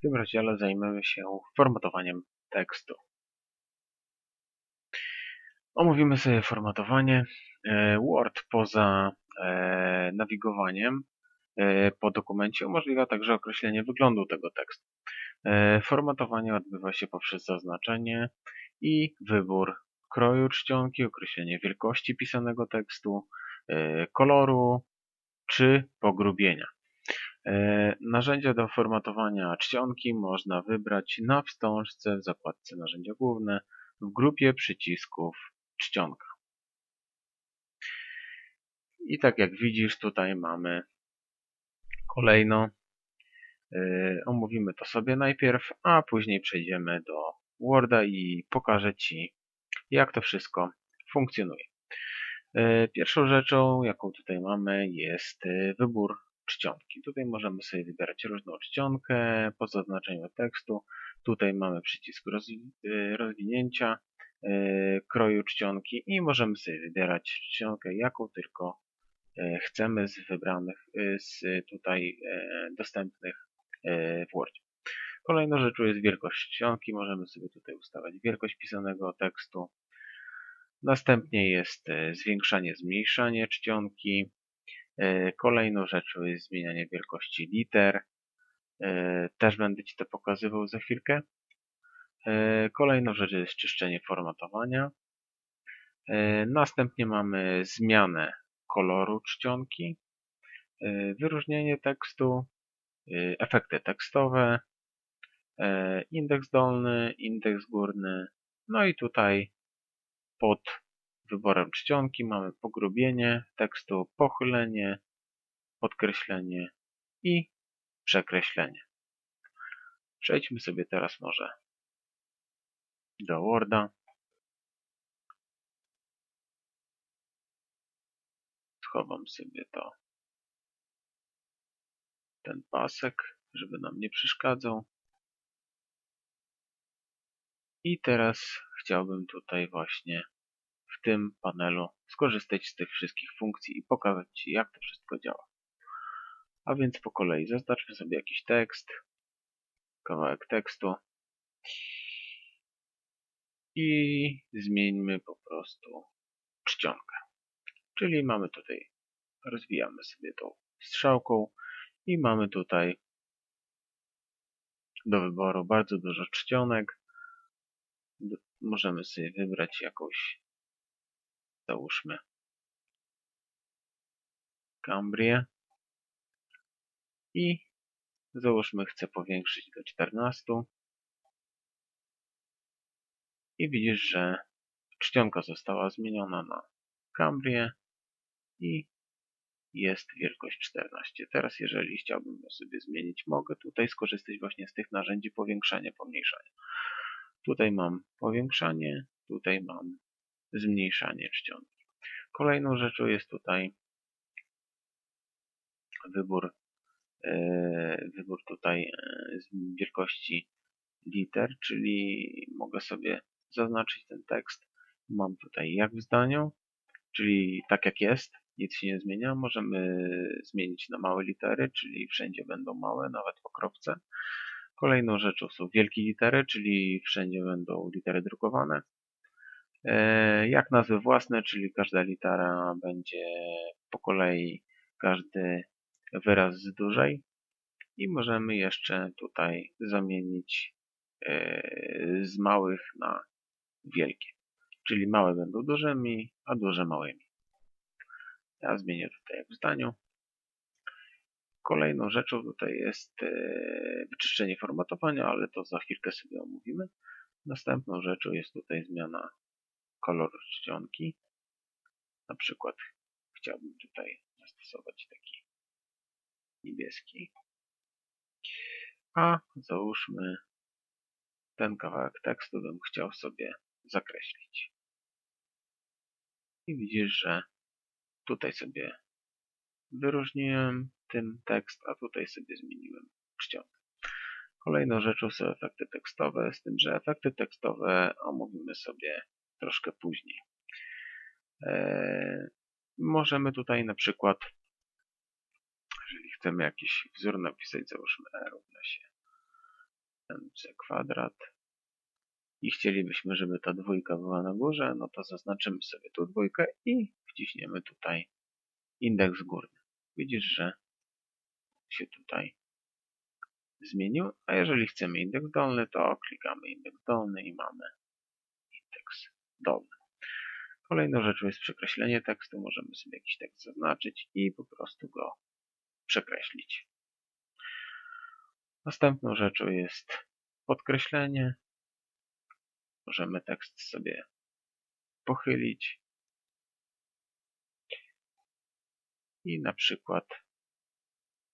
W tym rozdziale zajmiemy się formatowaniem tekstu. Omówimy sobie formatowanie. E, Word poza e, nawigowaniem e, po dokumencie umożliwia także określenie wyglądu tego tekstu. Formatowanie odbywa się poprzez zaznaczenie i wybór kroju czcionki, określenie wielkości pisanego tekstu, koloru czy pogrubienia. E, narzędzia do formatowania czcionki można wybrać na wstążce w zakładce Narzędzia główne w grupie przycisków czcionka. I tak jak widzisz, tutaj mamy kolejno. E, omówimy to sobie najpierw, a później przejdziemy do Worda i pokażę Ci, jak to wszystko funkcjonuje. E, pierwszą rzeczą, jaką tutaj mamy, jest wybór czcionki. Tutaj możemy sobie wybierać różną czcionkę po zaznaczeniu tekstu. Tutaj mamy przycisk y, rozwinięcia y, kroju czcionki i możemy sobie wybierać czcionkę, jaką tylko y, chcemy z wybranych, z tutaj dostępnych w Wordzie. Kolejną rzeczą jest wielkość czcionki. Możemy sobie tutaj ustawiać wielkość pisanego tekstu. Następnie jest zwiększanie, zmniejszanie czcionki. E, kolejną rzeczą jest zmienianie wielkości liter. E, też będę Ci to pokazywał za chwilkę. E, kolejną rzeczą jest czyszczenie formatowania. Następnie mamy zmianę koloru czcionki, wyróżnienie tekstu, efekty tekstowe, indeks dolny, indeks górny, no i tutaj pod wyborem czcionki mamy pogrubienie tekstu, pochylenie, podkreślenie i przekreślenie. Przejdźmy sobie teraz może do Worda. Schowam sobie to ten pasek, żeby nam nie przeszkadzał. I teraz chciałbym tutaj właśnie w tym panelu skorzystać z tych wszystkich funkcji i pokazać Ci, jak to wszystko działa. A więc po kolei zaznaczmy sobie jakiś tekst, kawałek tekstu i zmieńmy po prostu czcionkę. Czyli mamy tutaj, rozwijamy sobie tą strzałką i mamy tutaj do wyboru bardzo dużo czcionek. Możemy sobie wybrać jakąś załóżmy Cambrię i załóżmy chcę powiększyć do 14 i widzisz, że czcionka została zmieniona na Cambrię i jest wielkość 14. Teraz jeżeli chciałbym sobie zmienić, mogę tutaj skorzystać właśnie z tych narzędzi powiększania, pomniejszania. Tutaj mam powiększanie, tutaj mam zmniejszanie czcionki. Kolejną rzeczą jest tutaj wybór, e, wybór tutaj e, wielkości liter, czyli mogę sobie zaznaczyć ten tekst. Mam tutaj jak w zdaniu, czyli tak jak jest, nic się nie zmienia. Możemy zmienić na małe litery, czyli wszędzie będą małe, nawet po kropce. Kolejną rzeczą są wielkie litery, czyli wszędzie będą litery drukowane. E, jak nazwy własne, czyli każda litera będzie po kolei każdy wyraz z dużej i możemy jeszcze tutaj zamienić e, z małych na wielkie. Czyli małe będą dużymi, a duże małymi. Ja zmienię tutaj jak w zdaniu. Kolejną rzeczą tutaj jest e, wyczyszczenie formatowania, ale to za chwilkę sobie omówimy. Następną rzeczą jest tutaj zmiana kolor czcionki. Na przykład chciałbym tutaj zastosować taki niebieski. A załóżmy ten kawałek tekstu bym chciał sobie zakreślić. I widzisz, że tutaj sobie wyróżniłem tym tekst, a tutaj sobie zmieniłem czcionkę. Kolejną rzeczą są efekty tekstowe, z tym, że efekty tekstowe omówimy sobie troszkę później. E, możemy tutaj na przykład, jeżeli chcemy jakiś wzór napisać, załóżmy E równa się C kwadrat i chcielibyśmy, żeby ta dwójka była na górze, no to zaznaczymy sobie tu dwójkę i wciśniemy tutaj indeks górny. Widzisz, że się tutaj zmienił, a jeżeli chcemy indeks dolny, to klikamy indeks dolny i mamy indeks dolny. Kolejną rzeczą jest przekreślenie tekstu. Możemy sobie jakiś tekst zaznaczyć i po prostu go przekreślić. Następną rzeczą jest podkreślenie. Możemy tekst sobie pochylić i na przykład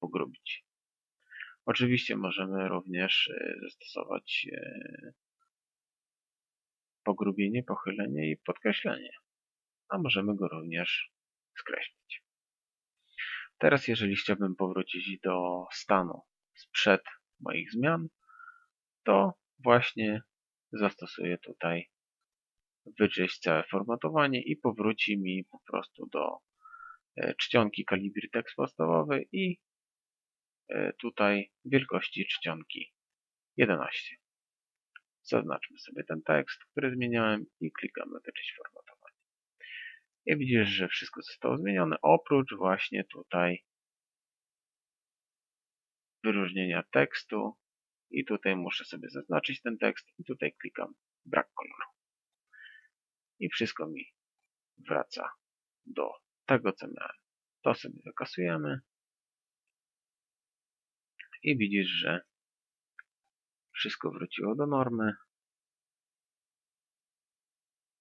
pogrubić. Oczywiście możemy również e, zastosować e, pogrubienie, pochylenie i podkreślenie, a możemy go również skreślić. Teraz jeżeli chciałbym powrócić do stanu sprzed moich zmian, to właśnie zastosuję tutaj wyczyść całe formatowanie i powróci mi po prostu do e, czcionki kalibry tekst podstawowy i e, tutaj wielkości czcionki 11. Zaznaczmy sobie ten tekst, który zmieniałem i klikamy wyczyść formatowanie. I widzisz, że wszystko zostało zmienione, oprócz właśnie tutaj wyróżnienia tekstu i tutaj muszę sobie zaznaczyć ten tekst i tutaj klikam brak koloru. I wszystko mi wraca do tego, co miałem. To sobie wykasujemy i widzisz, że wszystko wróciło do normy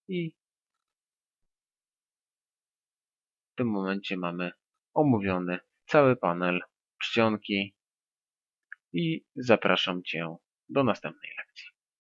i w tym momencie mamy omówiony cały panel czcionki i zapraszam Cię do następnej lekcji.